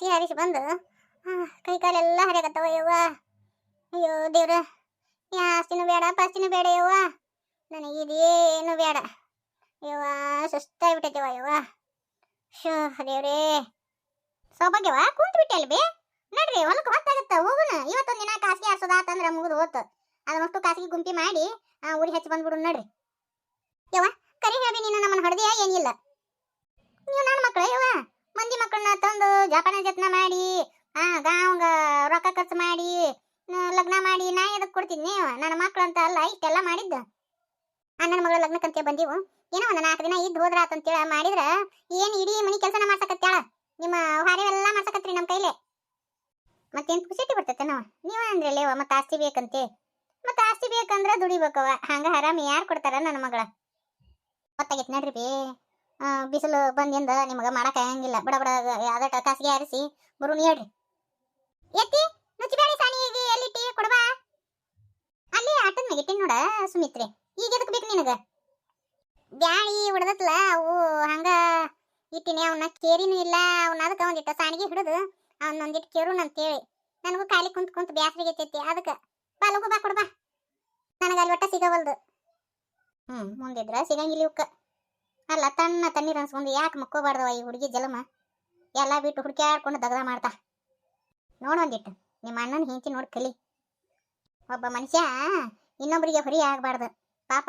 ಕಾಸಿಗೆ ಹಾರಿಸಿ ಬಂದು ಕೈ ಕಾಲೆಲ್ಲ ಹರಿಯಾಕತ್ತವ ಯವ್ವ. ಅಯ್ಯೋ ದೇವ್ರ ಯಾ ಆಸ್ತಿನೂ ಬೇಡ, ಪಾಸ್ತಿನೂ ಬೇಡ ಯವ್ವ. ನನಗೆ ಇದೇನು ಬೇಡ. ಯವ್ವ ಸುಸ್ತಾಗ್ಬಿಟ್ಟೈತವ ಯವ್ವ. ಶೋ ದೇವ್ರೇ. ಸೌಭಾಗ್ಯವ? ಕುಂತ ಬಿಟ್ಟೆ ಬೇ. ನಡ್ರಿ ಹೊಲಕ್ಕೆ ಹೊತ್ತಾಗತ್ತ ಹೋಗುನ. ಇವತ್ತೊಂದು ದಿನ ಖಾಸಗಿ ಹಾರ್ಸೋದ ಆತಂದ್ರ ಮುಗಿದು ಹೋತು. ಅದನ್ನಷ್ಟು ಖಾಸಗಿ ಗುಂಪಿ ಮಾಡಿ ಊರಿಗೆ ಹಚ್ಚಿ ಬಂದ್ಬಿಡು ನಡ್ರಿ. ಯವ್ವ, ಕರಿ ಹೇಳಿ ನೀನು ನಮ್ಮನ್ನ ಹೊಡೆದಿಯ? ಏನಿಲ್ಲ ನೀವು ನನ್ನ ಮಕ್ಕಳು ಯವ್ವ ಮಕ್ಕಳನ್ನ ತಂದು ಜಪಾನ ಜತ್ನ ಮಾಡಿ, ಆ, ಗಾವಂಗ ರೊಕ್ಕ ಖರ್ಚು ಮಾಡಿ ಲಗ್ನ ಮಾಡಿ ನಾ ಎದಕ್ ಕೊಡ್ತಿದ್ನಿ ನನ್ನ ಮಕ್ಳು ಅಂತ ಅಲ್ಲ, ಇಷ್ಟೆಲ್ಲ ಮಾಡಿದ್ದ. ನನ್ನ ಮಗಳ ಲಗ್ನಕ್ಕಂತ ಬಂದೀವು. ಏನೋ ಒಂದು ನಾಲ್ಕು ದಿನ ಇದ್ದು ಹೋದ್ರ ಅಂತೇಳ ಮಾಡಿದ್ರ ಏನು ಇಡೀ ಮನಿ ಕೆಲಸನ ಮಾಡ್ಸಕತ್ತಾಳ ನಿಮ್ಮ ಹಾರೆವೆಲ್ಲ ಮಾಡ್ಸಕತ್ರಿ ನಮ್ಮ ಕೈಲೇ. ಮತ್ತೇನು ಖುಷಿಟಿ ಬರ್ತೈತೆ ನಾವು? ನೀವ ಅಂದ್ರಲ್ಲೇವ ಮತ್ತೆ ಆಸ್ತಿ ಬೇಕಂತೆ. ಮತ್ತೆ ಆಸ್ತಿ ಬೇಕಂದ್ರೆ ದುಡಿಬೇಕವ ಹಂಗ ಹರಾಮಿ ಯಾರು ಕೊಡ್ತಾರ ನನ್ನ ಮಗಳ? ಗೊತ್ತಾಗೈತೆ ನಡ್ರಿ ಬೇ. ಬಿಸಿಲು ಬಂದಿಂದ ನಿಮಗ ಮಾಡಕ್ ಆಗಂಗಿಲ್ಲ ಬಡ ಬಡ ಯಾವ್ದಟ ಕಾಸಿಗೆ ಆರಿಸಿ. ಬರು ಹೇಳ್ರಿ. ಎತ್ತಿ ನುಚ್ಚಿಬೇಡಿ ಎಲ್ಲಿ ಎಲ್ಲಿಟ್ಟಿ ಕೊಡಬಾ? ಅಲ್ಲಿ ಆಟದ ಮ್ಯಾಗ ಇಟ್ಟಿನ್ ನೋಡ ಸುಮಿತ್ರಿ. ಈಗ ಎದಕ್ ಬೇಕು ನಿನಗ? ಬ್ಯಾಳಿ ಹೊಡೆದತ್ಲ ಅವು ಹಂಗ ಇಟ್ಟಿನಿ. ಅವನ್ನ ಕೇರಿನೂ ಇಲ್ಲ ಅವನ್ನ ಅದಕ್ಕೆ ಒಂದಿಟ್ಟ ಸಾಣಿಗೆ ಹಿಡಿದು ಅವನ್ನ ಒಂದಿಟ್ಟು ಕೇರುನ್ ಅಂತೇಳಿ. ನನಗೂ ಖಾಲಿ ಕುಂತ ಕುಂತ ಬ್ಯಾಸರಿಗೆ ಐತಿ ಅದಕ್ಕೆ, ಬಾ, ಲಗು, ಬಾ, ಕೊಡ್ಬಾ. ನನಗೆ ಅಲ್ಲಿ ಒಟ್ಟ ಸಿಗವಲ್ದು. ಹ್ಮ್, ಮುಂದಿದ್ರ ಸಿಗಂಗಿಲ್ಲ ಇವಕ್ಕ. ಅಲ್ಲ ತಣ್ಣ ತಣ್ಣೀರ್ ಅನ್ಸ್ಕೊಂಡು ಯಾಕೆ ಮಕ್ಕೋಬಾರ್ದವ ಈ ಹುಡುಗಿ ಜಲಮ? ಎಲ್ಲ ಬಿಟ್ಟು ಹುಡುಕ್ಯಾಡ್ಕೊಂಡು ದಗದ ಮಾಡ್ತಾ. ನೋಡೊಂದಿಟ್ಟು ನಿಮ್ಮ ಅಣ್ಣನ ಹೆಂಚಿ ನೋಡಿ ಕಲಿ. ಒಬ್ಬ ಮನುಷ್ಯ ಇನ್ನೊಬ್ಬರಿಗೆ ಹೊರಿ ಆಗಬಾರ್ದು. ಪಾಪ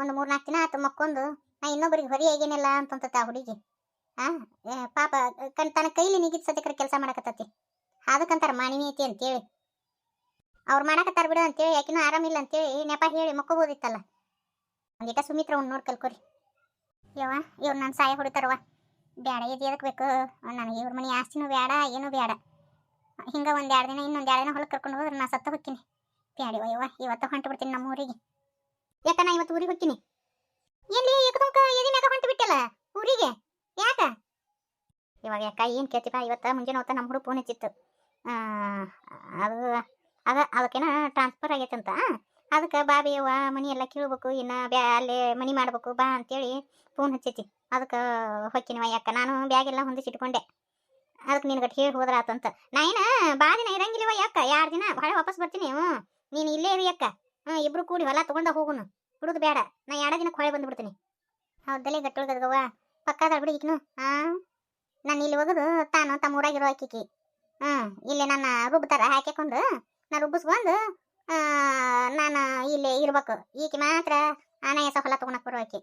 ಒಂದು ಮೂರ್ನಾಲ್ಕು ದಿನ ಆತು ಮಕ್ಕೊಂದು. ನಾ ಇನ್ನೊಬ್ಬರಿಗೆ ಹೊರಿ ಆಗೇನಿಲ್ಲ ಅಂತಂತ ಆ ಹುಡುಗಿ. ಆ ಪಾಪ, ಕಣ್ ತನ್ನ ಕೈಲಿ ನಿಗಿದ ಸದ್ಯಕರ ಕೆಲಸ ಮಾಡಕತ್ತತಿ. ಅದಕ್ಕಂತಾರ ಮಾನವೀಯತೆ ಅಂತೇಳಿ. ಅವ್ರು ಮಾಡಕತ್ತಾರ ಬಿಡು ಅಂತೇಳಿ ಯಾಕಿನೂ ಆರಾಮಿಲ್ಲ ಅಂತೇಳಿ ನೆಪ ಹೇಳಿ ಮಕ್ಕೋಬೋದಿತ್ತಲ್ಲ. ಒಂದಿಟ ಸುಮಿತ್ರ ಅವ್ನು ನೋಡಿ ಕಲ್ಕೊರಿ. ಯವ್ವ, ಇವ್ರು ನನ್ನ ಸಾಯ ಹೊಡಿತಾರವ್ವ. ಬೇಡ ಇದು ಎದಕ್ಕೆ ಬೇಕು? ನನಗೆ ಇವ್ರ ಮನೆ ಆಸ್ತಿನೂ ಬೇಡ ಏನೂ ಬೇಡ ಹಿಂಗ ಒಂದು ಎರಡು ದಿನ, ಇನ್ನೊಂದು ಎರಡು ದಿನ ಹೊಲಕ್ಕೆ ಕರ್ಕೊಂಡು ಹೋದ್ರೆ ನಾ ಸತ್ತ ಹೋಗ್ತೀನಿ. ಬ್ಯಾಡಿವ ಯವ್ವ ಇವತ್ತು ಹೊಂಟು ಬಿಡ್ತೀನಿ ನಮ್ಮ ಊರಿಗೆ. ಯಾಕ ನಾ ಇವತ್ತು ಊರಿಗೆ ಹೋಗ್ತೀನಿ? ಎಲ್ಲಿ ಏಕದೊಂಕ ಎದಿ ಮ್ಯಾಗ ಹೊಂಟು ಬಿಟ್ಟಿಲ್ಲ ಊರಿಗೆ? ಯಾಕ? ಇವಾಗ ಯಾಕ ಏನು ಕೇಳ್ತಿಪ್ಪ ಇವತ್ತ ಮುಂಜಾನೆ ಹೊತ್ತ ನಮ್ಮ ಹುಡುಗ ಫೋನ್ ಹಚ್ಚಿತ್ತು. ಅದು, ಅದ, ಅದಕ್ಕೇನ ಟ್ರಾನ್ಸ್ಫರ್ ಆಗೈತೆ ಅಂತ ಅದಕ್ಕೆ ಬಾಬಿ ಅವ್ವ ಮನಿ ಎಲ್ಲ ಕೀಳ್ಬೇಕು, ಇನ್ನ ಬ್ಯಾ, ಅಲ್ಲಿ ಮನಿ ಮಾಡ್ಬೇಕು, ಬಾ ಅಂತೇಳಿ ಫೋನ್ ಹಚ್ಚೈತಿ. ಅದಕ್ಕೆ ಹೊಕ್ಕಿನವ ಯಾಕ, ನಾನು ಬ್ಯಾಗೆಲ್ಲ ಹೊಂದಿಸಿಟ್ಕೊಂಡೆ. ಅದಕ್ಕೆ ನಿನಗಟ್ಟು ಹೇಳಿ ಹೋದ್ರ ಆತಂತ ನಾ ಏನು, ಬಾ ದಿನ ಇರಂಗಿಲ್ಲವ ಯಾಕ ಎರಡು ದಿನ? ಹೊಳೆ ವಾಪಸ್ ಬರ್ತೀನಿ, ಹ್ಞೂ. ನೀನು ಇಲ್ಲೇ ಇರು ಯಾಕ? ಹ್ಞೂ, ಇಬ್ರು ಕೂಡಿ ಹೊಲ ತೊಗೊಂಡ ಹೋಗುನು. ಹುಡುಗ ಬೇಡ ನಾ ಎರಡು ದಿನಕ್ಕೆ ಹೊಳೆ ಬಂದ್ಬಿಡ್ತೀನಿ. ಹೌದಲ್ಲೇ ಗಟ್ಟುಳ್ಗದವ ಪಕ್ಕದ ಬಿಡಿ ಈಗಿನು ಹಾಂ. ನಾನು ಇಲ್ಲಿ ಹೋಗೋದು, ತಾನು ತಮ್ಮ ಊರಾಗಿರೋ ಅಕ್ಕಿಕಿ. ಹ್ಞೂ, ಇಲ್ಲೇ ನನ್ನ ರುಬ್ತಾರ ಹಾಕಿಕೊಂಡು ನಾ ರುಬ್ಬಿಸ್ಕೊಂಡು ನಾನು ಇಲ್ಲಿ ಇರ್ಬೇಕು. ಈಕೆ ಮಾತ್ರ ಆನಾಯಸ ಹೊಲ ತಗೊಳಕ್ ಬರೋ ಆಕಿ.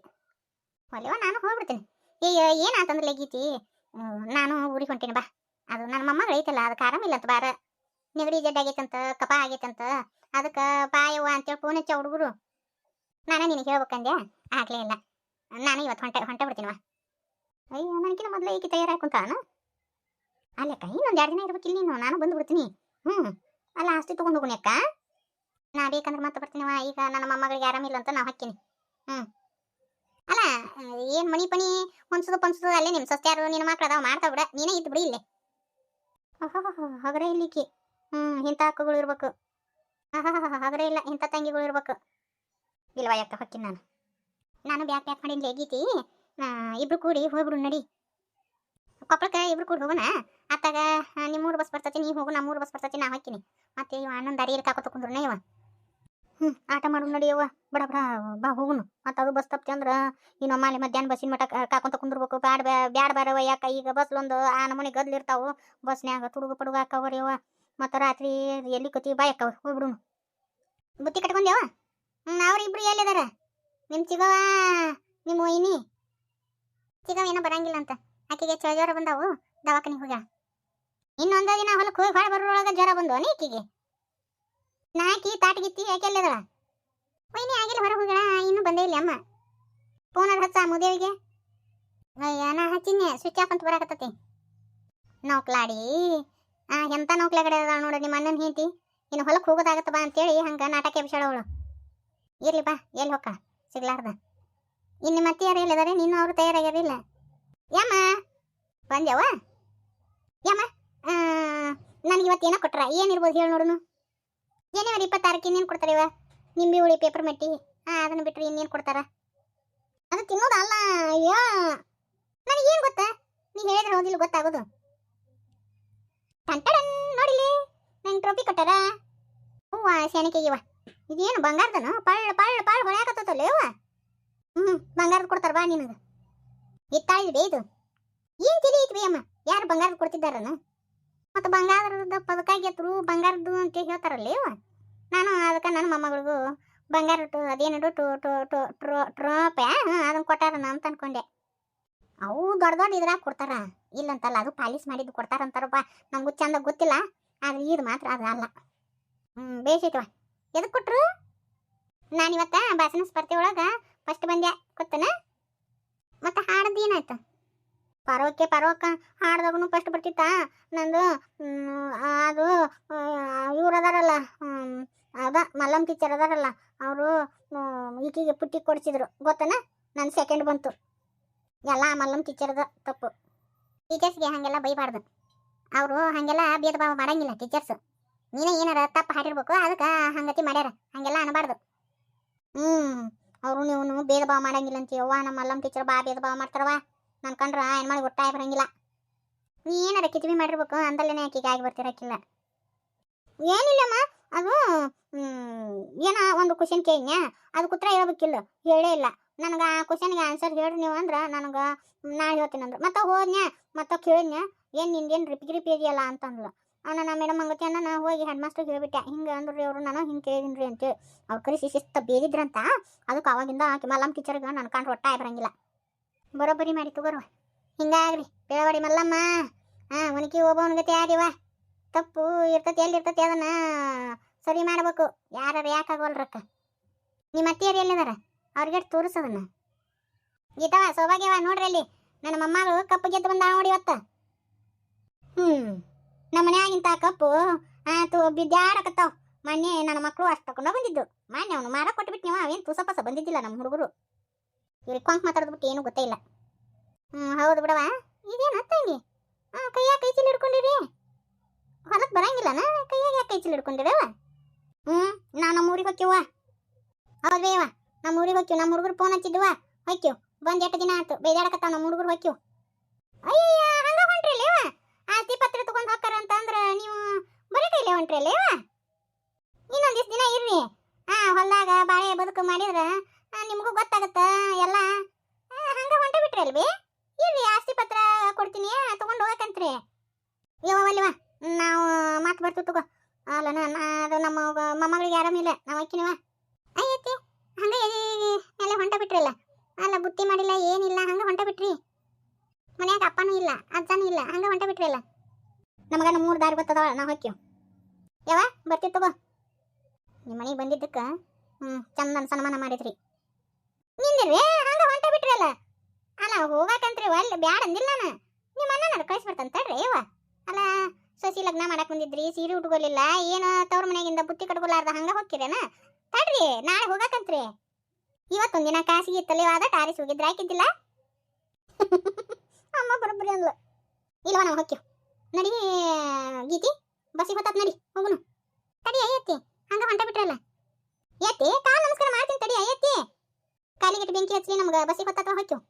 ಒಲೆವ ನಾನು ಹೋಗ್ಬಿಡ್ತೀನಿ. ಈಗ ಏನಾತಂದ್ರೆ ಗೀತಿ? ನಾನು ಊರಿಗೆ ಹೊಂಟೀನಿ ಬಾ. ಅದು ನನ್ನ ಮೊಮ್ಮಗಳು ಐತಲ್ಲ, ಅದಕ್ಕೆ ಆರಾಮಿಲ್ಲ ಅಂತ ಬಾರ. ನೆಗಡಿ ಜಡ್ಡ ಆಗೈತಂತ ಕಪ ಆಗೈತಂತ, ಅದಕ್ಕೆ ಬಾಯವ್ವ ಅಂತೇಳಿ ಫೋನ್ ಹಚ್ಚ ಹುಡುಗರು. ನಾನು ನಿನಗೆ ಹೇಳ್ಬೇಕಂದೆ? ಆಗಲೇ ಇಲ್ಲ. ನಾನು ಇವತ್ತು ಹೊಂಟೆ ಹೊಂಟೆ ಬಿಡ್ತೀನವ ಅಯ್ಯೋ ನನಗಿನ ಮೊದಲು ಈಕೆ ತಯಾರಾಗಿ ಕುಂತಾನ ಅಲ್ಲ ಕೈ ಇನ್ನೊಂದು ಎರಡು ದಿನ ಇರ್ಬೇಕಿಲ್ಲ ನೀನು. ನಾನು ಬಂದು ಬಿಡ್ತೀನಿ. ಹ್ಞೂ ಅಲ್ಲ, ಆಸ್ತಿ ತೊಗೊಂಡು ಹೋಗುನಿ ಅಕ್ಕ. ನಾ ಬೇಕಂದ್ರೆ ಮತ್ತೆ ಬರ್ತೀನಿವ ಈಗ ನನ್ನ ಮೊಮ್ಮಗಳಿಗೆ ಆರಾಮಿಲ್ಲ ಅಂತ ನಾ ಹಾಕಿನಿ ಹ್ಞೂ ಅಲ್ಲ ಏನು ಮಣಿ ಪಣಿ ಹೊನ್ಸದು ಪನ್ಸದು ಅಲ್ಲೇ ನಿಮ್ಮ ಸಸ್ತ್ಯಾರು ನಿನ್ನ ಮಕ್ಳು ಅದಾವ ಮಾಡ್ತಾವ ಬಿಡ. ನೀನೇ ಇದ್ದು ಬಿಡಿ ಇಲ್ಲೇ. ಹಗರ ಇಲ್ಲಿಕಿ ಹ್ಞೂ ಇಂಥ ಅಕ್ಕಗಳು ಇರ್ಬೇಕು. ಹಗರೇ ಇಲ್ಲ ಇಂಥ ತಂಗಿಗಳು ಇರ್ಬೇಕು. ಇಲ್ವಾ ಯಾಕ ಹೊಕ್ಕಿನ ನಾನು? ನಾನು ಬ್ಯಾಕ್ ಪ್ಯಾಕ್ ಮಾಡಿದ್ಲೆ ಗೀತಿ ಆ, ಇಬ್ರು ಕೂಡಿ ಹೋಗ್ಬಿಡು ನಡಿ. ಕೊಪ್ಪಳಕ್ಕೆ ಇಬ್ರು ಕೂಡಿ ಹೋಗೋಣ. ಅತ್ತಾಗ ನಿಮ್ಮೂರು ಬಸ್ ಬರ್ತೈತಿ ನೀ ಹೋಗು ನಮ್ಮೂರು ಬಸ್ ಬರ್ತೈತಿ ನಾ ಹಾಕಿನಿ ಮತ್ತೆ ಇವ ಅಣ್ಣನ ದಾರಿ ಕಾಕೋತ ಕುಂದ್ರನ ಇವ. ಹ್ಞೂ ಆಟ ಮಾಡು ನಡಿಯವ್ವ ಬಡ ಬಡ, ಬಾ ಹೋಗುನು. ಮತ್ತೆ ಅದು ಬಸ್ ತಪ್ತಿ ಅಂದ್ರೆ ಇನ್ನು ಮಾಲೆ ಮಧ್ಯಾಹ್ನ ಬಸ್ಸಿನ ಮಟ ಕಾಕೊಂತ ಕುಂದಿರ್ಬೇಕು. ಬ್ಯಾಡ ಬ್ಯಾಡ ಬ್ಯಾರವ ಯಾಕ? ಈಗ ಬಸ್ಲೊಂದು ಆ ನಮೂನಿ ಗದ್ಲಿರ್ತಾವು ಬಸ್ನ್ಯಾಗ ತುಡುಗು ಪಡುಗು ಅವ ಮತ್ತು ರಾತ್ರಿ ಎಲ್ಲಿ ಕತಿ ಬಾಯ್ ಹಾಕವ ಹೋಗ್ಬಿಡುನು. ಬುತ್ತಿ ಕಟ್ಕೊಂಡ್ಯವ ಹ್ಞೂ ಅವ್ರಿಬ್ರು ಎಲ್ಲಿದಾರ ನಿಮ್ಮ ಚಿಗವ ನಿಮ್ಮ ಒಯ್ನಿ ಚಿಗವ ಏನೋ ಬರಂಗಿಲ್ಲ ಅಂತ. ಆಕೆಗೆ ಚ ಜ್ವರ ಬಂದಾವು. ದವಾಖಾನಿಗೆ ಹೋಗ ಇನ್ನೊಂದ ದಿನ ಹೊಲಕ್ಕೆ ಹೋಗಿ ಹೊಳೆ ಬರೋಳಗ ಜ್ವರ ಬಂದು ಅನೇಕಿಗೆ ನಾಕಿ ತಾಟಗಿತ್ತಿ ಯಾಕೆ ವೈನಿ ಆಗಿಲ್ಲ, ಹೊರಗೆ ಹೋಗಳ ಇನ್ನೂ ಬಂದೇ ಇಲ್ಲ ಅಮ್ಮ. ಫೋನ್ ಹಚ್ಚ ಮುದೇವಿಗೆ. ಅಯ್ಯ, ನಾ ಹಚ್ಚಿನಿ ಸ್ವಿಚ್ ಆಫ್ ಅಂತ ಬರಾಕತ್ತತಿ. ನೌಕ್ಲಾಡಿ. ಆ, ಎಂತ ನೌಕ್ಲಾಗಡೆ ಅದ ನೋಡ ನಿಮ್ಮ ಅಣ್ಣನ ಹೆಂಡತಿ. ಇನ್ನು ಹೊಲಕ್ಕೆ ಹೋಗೋದಾಗತ್ತ ಬಾ ಅಂತೇಳಿ ಹಂಗ ನಾಟಕ ಎಬ್ಸಾಳ ಅವಳು. ಇರ್ಲಿ ಬಾ, ಎಲ್ಲಿ ಹೊಕ್ಕ ಸಿಗ್ಲಾರ್ದ. ಇನ್ನು ಮತ್ತೆ ಯಾರು ಹೇಳಿದಾರೆ ನೀನು ಅವರು ತಯಾರಾಗ್ಯಾರಿಲ್ಲ ಯಮ್ಮ, ಬಂದ್ಯಾವ? ಯಮ್ಮ ನನಗೆ ಇವತ್ತು ಏನೋ ಕೊಟ್ರ ಏನಿರ್ಬೋದು ಹೇಳಿ ನೋಡುನು. ಜನವರಿ ಇಪ್ಪತ್ತಾರಕ್ಕೆ ಇನ್ನೇನು ಕೊಡ್ತಾರೆ ಇವ? ನಿಂಬೆ ಹುಳಿ ಪೇಪರ್ ಮೆಟ್ಟಿ. ಹಾಂ ಅದನ್ನು ಬಿಟ್ಟರೆ ಇನ್ನೇನು ಕೊಡ್ತಾರ? ಅದು ತಿನ್ನೋದಲ್ಲ ಅಯ್ಯೋ. ನನಗೇನು ಗೊತ್ತಾ? ನೀ ಹೇಳಿದ್ರೆ ಹೌದಿಲ್ಲ, ಗೊತ್ತಾಗೋದು. ಟಂಟಡನ್ ನೋಡಿಲಿ ನಂಗೆ ಟ್ರೋಫಿ ಕೊಟ್ಟಾರ? ಹೂವ, ಸೆಣಕಿಗೆ ಇವ. ಇದೇನು ಬಂಗಾರದನು? ಪಳ್ಳ ಪಳ್ಳ ಪಳ್ಳ ಹೊಳ್ಯಾಕತ್ತಲ್ಲ ಇವ ಹ್ಞೂ ಬಂಗಾರದ ಕೊಡ್ತಾರ ಬಾ ನಿನಗೆ. ಇತ್ತಾಳಿದ್ ಬೇ ಇದು. ಏನು ತಿಳಿ ಬೇ ಅಮ್ಮ? ಯಾರು ಬಂಗಾರದ ಕೊಡ್ತಿದ್ದಾರನ? ಮತ್ತು ಬಂಗಾರದ ಪದಕ ಗೆದ್ರು ಬಂಗಾರದ್ದು ಅಂತ ಹೇಳ್ತಾರಲ್ಲ ಇವ? ನಾನು ಅದಕ್ಕೆ ನನ್ನ ಮೊಮ್ಮಗಳಿಗೂ ಬಂಗಾರ ಟು ಅದೇನು ಟು ಟು ಟು, ಟ್ರೋ, ಟ್ರೋಪ ಅದನ್ನ ಕೊಟ್ಟಾರನ ಅಂತ ಅನ್ಕೊಂಡೆ. ಅವು ದೊಡ್ಡ ದೊಡ್ಡ ಇದ್ರಾಗ ಕೊಡ್ತಾರ. ಇಲ್ಲಂತಲ್ಲ, ಅದು ಪಾಲಿಸ್ ಮಾಡಿದ್ದು ಕೊಡ್ತಾರಂತಾರಪ್ಪ. ನಮಗೂ ಚಂದ ಗೊತ್ತಿಲ್ಲ. ಆದ್ರೆ ಇದು ಮಾತ್ರ ಅದು ಅಲ್ಲ. ಹ್ಞೂ ಬೇಸೈತವ ಎದಕ್ಕೆ ಕೊಟ್ರು? ನಾನು ಇವತ್ತ ಭಾಷಣ ಸ್ಪರ್ಧೆ ಒಳಗೆ ಫಸ್ಟ್ ಬಂದೆ, ಗೊತ್ತನ? ಮತ್ತೆ ಹಾಡದ್ದು ಏನಾಯ್ತು? ಪರೋಕೆ ಪರೋಕ ಹಾಡ್ದಾಗೂ ಫಸ್ಟ್ ಬರ್ತಿತ್ತಾ? ನಂದು ಅದು ಇವ್ರು ಅದಾರಲ್ಲ ಅದ ಮಲ್ಲಮ್ ಟೀಚರ್ ಅದಾರಲ್ಲ, ಅವರು ಈಕಿಗೆ ಪುಟ್ಟಿ ಕೊಡಿಸಿದ್ರು. ಗೊತ್ತನ? ನನ್ನ ಸೆಕೆಂಡ್ ಬಂತು. ಎಲ್ಲ ಮಲ್ಲಮ್ ಟೀಚರ್ದ ತಪ್ಪು. ಟೀಚರ್ಸ್ಗೆ ಹಾಗೆಲ್ಲ ಬೈಬಾರ್ದು. ಅವರು ಹಾಗೆಲ್ಲ ಭೇದ ಭಾವ ಮಾಡಂಗಿಲ್ಲ ಟೀಚರ್ಸ್ ನೀನೇ ಏನಾರ ತಪ್ಪು ಹಾಡಿರ್ಬೇಕು, ಅದಕ್ಕೆ ಹಂಗತಿ ಮಾಡ್ಯಾರ. ಹಾಗೆಲ್ಲ ಅನ್ಬಾರ್ದು. ಹ್ಞೂ ಅವರು ನೀವು ಭೇದ ಭಾವ ಮಾಡಂಗಿಲ್ಲ ಅಂತೀವ ನಮ್ಮ ಮಲ್ಲಮ್ ಟೀಚರ್ ಬಾ ಭೇದ ಭಾವ ಮಾಡ್ತಾರವ ನಾನು ಕಂಡ್ರ ಏನು ಮಾಡಿ ಒಟ್ಟಾಗಿ ಬರಂಗಿಲ್ಲ. ಏನಾರ ಕಿತ್ವಿ ಮಾಡಿರ್ಬೇಕು? ಅಂದಲ್ಲೇನೆ ಆಕಿಗೆ ಆಗಿ ಬರ್ತಿರಕ್ಕಿಲ್ಲ. ಏನಿಲ್ಲಮ್ಮ, ಅದು ಏನ ಒಂದು ಕ್ವಶನ್ ಕೇಳಿನ ಅದು ಕುತ್ರ ಹೇಳ್ಬೇಕಿಲ್ಲ, ಹೇಳೇ ಇಲ್ಲ. ನನಗೆ ಆ ಕ್ವಶನ್ಗೆ ಆನ್ಸರ್ ಹೇಳ್ರಿ ನೀವು ಅಂದ್ರೆ ನನಗೆ ನಾ ಹೇಳ್ತೀನಿ ಅಂದ್ರೆ. ಮತ್ತೆ ಹೋದ್ನ್ಯಾ? ಮತ್ತೆ ಕೇಳಿದ್ನ್ಯಾ? ಏನು ನಿಂದೇನು ರಿಪಿ ರಿಪಿ ಇದೆಯಲ್ಲ ಅಂತಂದ್ಲು. ಅವನ ನಾ ಮೇಡಮ್ ಹಂಗತಿ ಅನ್ನ ನಾ ಹೋಗಿ ಹೆಡ್ ಮಾಸ್ಟರ್ಗೆ ಹೇಳ್ಬಿಟ್ಟೆ. ಹಿಂಗೆ ಅಂದ್ರಿ ಅವರು, ನಾನು ಹಿಂಗೆ ಕೇಳಿದ್ರಿ ಅಂತೇಳಿ ಅವ್ರು ಕರಿಸಿ ಶಿಸ್ತ ಬೇದಿದ್ರಂತ, ಅದಕ್ಕೆ ಅವಾಗಿಂದ ಮಲ್ಲಮ್ಮ ಟೀಚರ್ಗೆ ನನ್ನ ಕಂಡ್ರೆ ಒಟ್ಟಾಯ ಬರಂಗಿಲ್ಲ. ಬರೋಬ್ಬರಿ ಮಾಡಿ ತಗೋರುವ ಹಿಂಗಾಗ್ರಿ, ಬೆಳವಾಡಿ ಮಲ್ಲಮ್ಮ. ಹಾಂ ಒನಕಿ ಒಬ್ಬವನಿಗತಿ ಆದಿವ. ತಪ್ಪು ಇರ್ತತಿ, ಎಲ್ಲಿ ಇರ್ತತಿ ಅದನ್ನ ಸರಿ ಮಾಡ್ಬೇಕು. ಯಾರು ಯಾಕಾಗೋಲ್ರಕ್ಕ ನಿಮ್ಮ ಅತ್ತಿಯರು ಎಲ್ಲಿದಾರ? ಅವ್ರಿಗೆ ತೋರಿಸೋದನ್ನ ಗೀತವ ಸೌಭಾಗ್ಯವ ನೋಡ್ರಿ ಅಲ್ಲಿ. ನನ್ನ ಮೊಮ್ಮಗಳು ಕಪ್ಪು ಗೆದ್ದು ಬಂದ ನೋಡಿ ಇವತ್ತ. ಹ್ಮ್, ನಮ್ಮ ಮನ್ಯಾಗಿಂತ ಕಪ್ಪು ಆತು ಬಿದ್ದಾಡಕತ್ತಾವ ಮೊನ್ನೆ ನನ್ನ ಮಕ್ಕಳು ಅಷ್ಟು ತಗೊಂಡ ಬಂದಿದ್ದು. ಮೊನ್ನೆ ಅವನು ಮಾರ ಕೊಟ್ಬಿಟ್ಟು ನೀವು ಅವೇನು ಪಸ ಬಂದಿದ್ದಿಲ್ಲ ನಮ್ಮ ಹುಡುಗರು. ಇವ್ರಿಗೆ ಕೊಂಕ್ ಮಾತಾಡ್ಬಿಟ್ಟು ಏನು ಗೊತ್ತೇ ಇಲ್ಲ. ಹ್ಮ್, ಹೌದು ಬಿಡವ ಇದೇನ ತಂಗಿ? ಹಾಂ ಕೈಯಾಗ ಕೈ ಚೀಲ ಹಿಡ್ಕೊಂಡಿರಿ? ಹೊಲಕ್ಕೆ ಬರಂಗಿಲ್ಲನ? ಕೈಯಾಗ ಯಾಕೆ ಕೈ ಚೀಲ ಹಿಡ್ಕೊಂಡಿರವ ಹ್ಞೂ ನಾವು ನಮ್ಮ ಊರಿಗೆ ಹೋಕ್ಕಿವ ಹೌದೇವ ನಮ್ಮ ಊರಿಗೆ ಹೋಕ್ಕಿವ್. ನಮ್ಮ ಹುಡುಗರು ಫೋನ್ ಹಚ್ಚಿದ್ವ ಹೋಕ್ಕಿವ್. ಬಂದು ಎಷ್ಟು ದಿನ ಆಯ್ತು ಬೇಜಾಡಕತ್ತಾವ ನಮ್ಮ ಹುಡುಗರು ಹೋಕ್ಕಿವ್. ಅಯ್ಯಯ್ಯ, ಹಂಗ ಹೊಂಟ್ರಿ ಅಲ್ಲೇವ ಆಸ್ತಿ ಪತ್ರ ತಗೊಂಡು ಹೋಗ್ತಾರ ಅಂತಂದ್ರ ನೀವು ಬರೀ ಕೈಲೇ ಹೊಂಟ್ರಿ ಅಲ್ಲೇವ ಇನ್ನೊಂದಿಷ್ಟು ದಿನ ಇರ್ರಿ? ಹಾಂ ಹೊಲ್ದಾಗ ಬಾಳೆ ಬದುಕು ಮಾಡಿದ್ರ ನಿಮಗೂ ಗೊತ್ತಾಗತ್ತ? ಎಲ್ಲ? ಹಂಗ ಹೊಂಟ ಬಿಟ್ರಿ ಅಲ್ವಿ? ಇರ್ರಿ, ಆಸ್ತಿ ಪತ್ರ ಕೊಡ್ತೀನಿ ತಗೊಂಡು ಹೋಗಕಂತ್ರಿ. ಯವ್ವ ಅಲ್ವ ನಾವು ಮಾತು ಬರ್ತೀವಿ ತಗೋ. ಅಲ್ಲ ಅದು ನಮ್ಮ ಮೊಮ್ಮಗಳಿಗೆ ಆರಾಮಿಲ್ಲ ನಾವು ಹಾಕಿನಿವ ಅಯ್ಯತ್ತಿ ಹಂಗೆ ಎಲ್ಲ ಹೊಂಟ ಬಿಟ್ರಲ್ಲ ಅಲ್ಲ ಬುತ್ತಿ ಮಾಡಿಲ್ಲ ಏನಿಲ್ಲ ಹಂಗೆ ಹೊಂಟ ಬಿಟ್ರಿ ಮನ್ಯಾಗ ಅಪ್ಪನೂ ಇಲ್ಲ. ಅಜ್ಜನೂ ಇಲ್ಲ ಹಂಗೆ ಹೊಂಟ ಬಿಟ್ರಲ್ಲ ನಮಗನ ಮೂರು ದಾರಿ ಬರ್ತದ ನಾವು ಹಾಕಿವ್ ಯಾವ ಬರ್ತೀವಿ ತಗೋ ನಿಮ್ಮ ಮನೆಗೆ ಬಂದಿದ್ದಕ್ಕೆ ಹ್ಞೂ ಚಂದನ ಸನ್ಮಾನ ಮಾಡಿದ್ರಿ ನಿಂದಿರ್ರಿ ಹಂಗ ಹೊಂಟ ಬಿಟ್ರಲ್ಲ ಅಲ್ಲ ಹೋಗಾಕಂತ್ರಿ ಒಲ್ಲೆ ಬ್ಯಾಡ ಅಂದಿಲ್ಲ ನಾನು. ನಿಮ್ಮ ಅಣ್ಣನ ಕಳಿಸ್ಬಿಡ್ತಾನೆ ತಡ್ರಿ ಅಲ್ಲ, ಸೊಸಿ ಲಗ್ನ ಮಾಡಕ್ ಬಂದಿದ್ರಿ, ಸೀರೆ ಉಟ್ಕೊಲಿಲ್ಲ, ಏನು ತವ್ರ ಮನೆಗಿಂದ ಬುತ್ತಿ ಕಟ್ಕೊಲಾರ್ದ ಹಂಗ ಹೋಗ್ತಿರೇನ? ತಡ್ರಿ, ನಾಳೆ ಹೋಗಾಕಂತ್ರಿ. ಇವತ್ತೊಂದ್ ದಿನ ಆದ ಟಾರಿಸ್ ಹೋಗಿದ್ರ ಹಾಕಿದ್ದಿಲ್ಲ ಅಮ್ಮ ಬರೋಬ್ಬರಿ ಅಂದ್ಲು. ಇಲ್ವ, ನಾವು ಹೊಕ್ಕಿವ್ ನಡಿ, ಗೀತಿ, ಬಸ್ಸಿಗೆ ಹೊತ್ತಾತ್ ನಡಿ, ಹೋಗುನು. ತಡಿ, ಅಯ್ಯತ್ತಿ, ಹಂಗ ಹೊಂಟ ಬಿಟ್ರಲ್ಲ. ಎತ್ತಿ ಕಾಲ್ ನಮಸ್ಕಾರ ಮಾಡ್ತೀನಿ ತಡಿ, ಅಯ್ಯತ್ತಿ. ಕಾಲಿಗೆ ಬೆಂಕಿ ಹಚ್ಚಿ ನಮ್ಗೆ, ಬಸ್ಸಿಗೆ ಹೊತ್ತಾತ ಹೊಕ್ಕಿವ್